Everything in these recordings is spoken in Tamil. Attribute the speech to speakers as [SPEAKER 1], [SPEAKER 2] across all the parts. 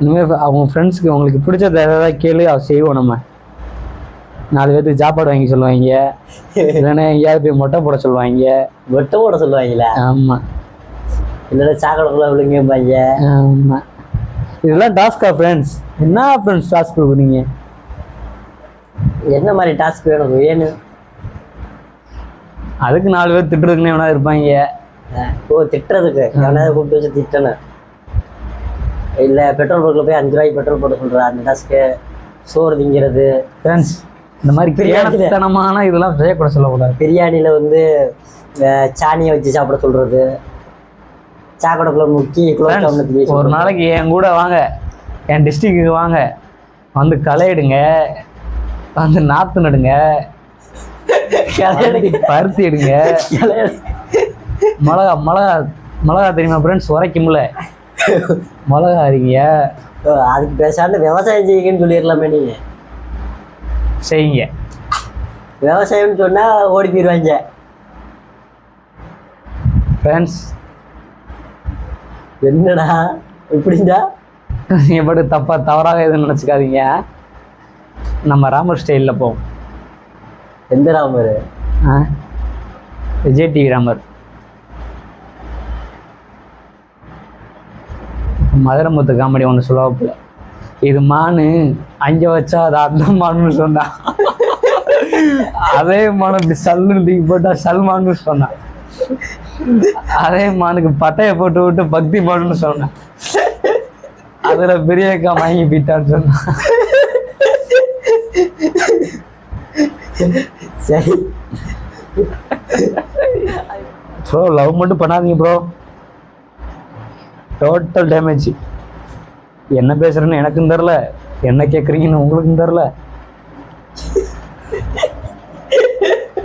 [SPEAKER 1] இனிமேல் அவங்க ஃப்ரெண்ட்ஸுக்கு அவங்களுக்கு பிடிச்சத ஏதாவது கேளு அதை செய்வோம் நம்ம. நாலு பேர்த்துக்கு சாப்பாடு வாங்கி சொல்லுவாங்க. இல்லைன்னா எங்கேயாவது போய் மொட்டை போட சொல்லுவாங்க.
[SPEAKER 2] வெட்ட போட சொல்லுவாங்களா?
[SPEAKER 1] ஆமாம்
[SPEAKER 2] இல்லைன்னா சாக்கடைக்குள்ள விழுங்கம்பாங்க.
[SPEAKER 1] ஆமாம் இதெல்லாம் டாஸ்கா ஃப்ரெண்ட்ஸ் என்ன ஃப்ரெண்ட்ஸ் டாஸ்க் கொடுக்குறீங்க?
[SPEAKER 2] என்ன மாதிரி டாஸ்க் வேணும்? வேணும்
[SPEAKER 1] அதுக்கு நாலு பேர் திட்டுறதுக்குன்னே எவனா இருப்பாங்க.
[SPEAKER 2] ஓ திட்டுறதுக்கு. எவனாவது கூப்பிட்டு வச்சு திட்டணும். இல்லை பெட்ரோல் பங்க்கில் போய் அஞ்சு ரூபாய்க்கு பெட்ரோல் போட சொல்கிறா அந்த டாஸ்க்கு சோறு திங்கிறது.
[SPEAKER 1] ஃப்ரெண்ட்ஸ் இந்த மாதிரி
[SPEAKER 2] பிரியாணி.
[SPEAKER 1] கேனத்தனமான இதெல்லாம் செய்யக்கூட சொல்லக்கூடாது.
[SPEAKER 2] பிரியாணியில் வந்து சாணியை வச்சு சாப்பிட சொல்கிறது சாக்கடைக்குள்ள முக்கி
[SPEAKER 1] ஒரு நாளைக்கு என் கூட வாங்க. என் டிஸ்ட்ரிக்ட்டுக்கு வாங்க. வந்து களை எடுங்க வந்து நாற்று நடுங்க. பருத்தி எடுங்க மிளகா மிளகா மிளகா தெரியுமா ஃப்ரெண்ட்ஸ் உரைக்கும்ல. மிளகா அரிங்க.
[SPEAKER 2] அதுக்கு பேசாண்டு விவசாயம் செய்யுங்கன்னு சொல்லிடலாமே நீங்கள்
[SPEAKER 1] செய்யுங்க.
[SPEAKER 2] விவசாயம்னு சொன்னால் ஓடி போயிடுவாங்க
[SPEAKER 1] ஃப்ரெண்ட்ஸ்
[SPEAKER 2] என்னடா? இப்படிடா
[SPEAKER 1] நீங்கள் பாட்டு தப்பாக தவறாக எதுவும் நினச்சிக்காதீங்க. நம்ம ராமர் ஸ்டைலில் போவோம்.
[SPEAKER 2] எந்த ராமர்?
[SPEAKER 1] ஆ? விஜய் டிவி ராமர். மதுரமுத்து காமெடி ஒன்று சொல்லுவாப்புல இது மானு அங்கே வச்சா அது அந்த மானுன்னு சொன்னான் அதே மானு இப்படி சல்லுன்னு தூக்கி போட்டா சல்மான்னு சொன்னான் அதே மானுக்கு பட்டையை போட்டு விட்டு பக்தி மானுன்னு சொன்னான் அதுல பெரிய அக்கா வாங்கி போயிட்டான்னு சொன்னான்
[SPEAKER 2] சரி.
[SPEAKER 1] ப்ரோ லவ் மட்டும் பண்ணாதீங்க ப்ரோ. டோட்டல் டேமேஜ் என்ன பேசுறேன்னு எனக்கும் தெரில என்ன கேட்குறீங்கன்னு உங்களுக்கும் தெரில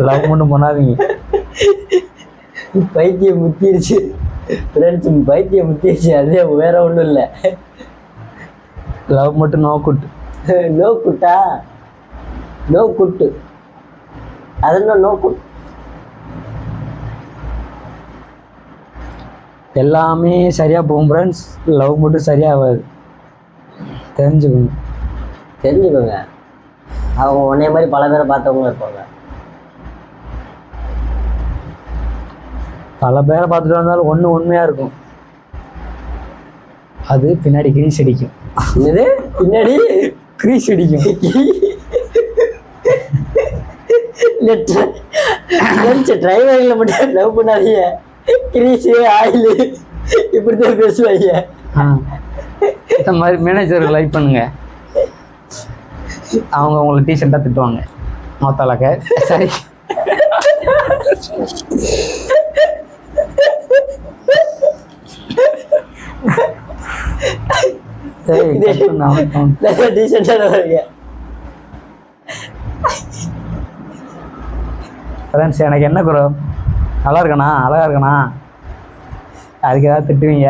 [SPEAKER 1] லவ் மட்டும் பண்ணாதீங்க.
[SPEAKER 2] பைத்தியம் முத்திருச்சு. ஃப்ரெண்ட்ஸ் பைத்தியம் முத்திருச்சு. அதே வேற ஒன்றும் இல்லை.
[SPEAKER 1] லவ் மட்டும் நோ குட்
[SPEAKER 2] நோ குட்டா நோ குட்டு அதெல்லாம் நோ குட்
[SPEAKER 1] எல்லாமே சரியாக போகும் ஃப்ரெண்ட்ஸ் லவ் மட்டும் சரியாகாது. தெரிஞ்சுக்கணும்
[SPEAKER 2] தெரிஞ்சுக்கோங்க. அவங்க உன்னைய மாதிரி பல பேரை பார்த்தவங்களும் இருப்பாங்க.
[SPEAKER 1] பல பேரை பார்த்துட்டு வந்தாலும் ஒன்று உண்மையாக இருக்கும். அது பின்னாடி கிரீஸ் அடிக்கும்.
[SPEAKER 2] என்னது? பின்னாடி?
[SPEAKER 1] கிரீஸ் அடிக்கும்.
[SPEAKER 2] டிரைவரில் மட்டும் லவ் பண்ணாதீங்க. Grease oil. இப்படி தான் பேசுவாங்க
[SPEAKER 1] இந்த மாதிரி மேனேஜர் லைக் பண்ணுங்க. அவங்க உங்களை டீஷர்ட்டாக திட்டுவாங்க. மொத்தலாக்க. சரி.
[SPEAKER 2] டீசெண்டாக
[SPEAKER 1] எனக்கு என்ன குறை நல்லா இருக்கண்ணா அழகாக இருக்கண்ணா. அதுக்கு ஏதாவது திட்டுவீங்க?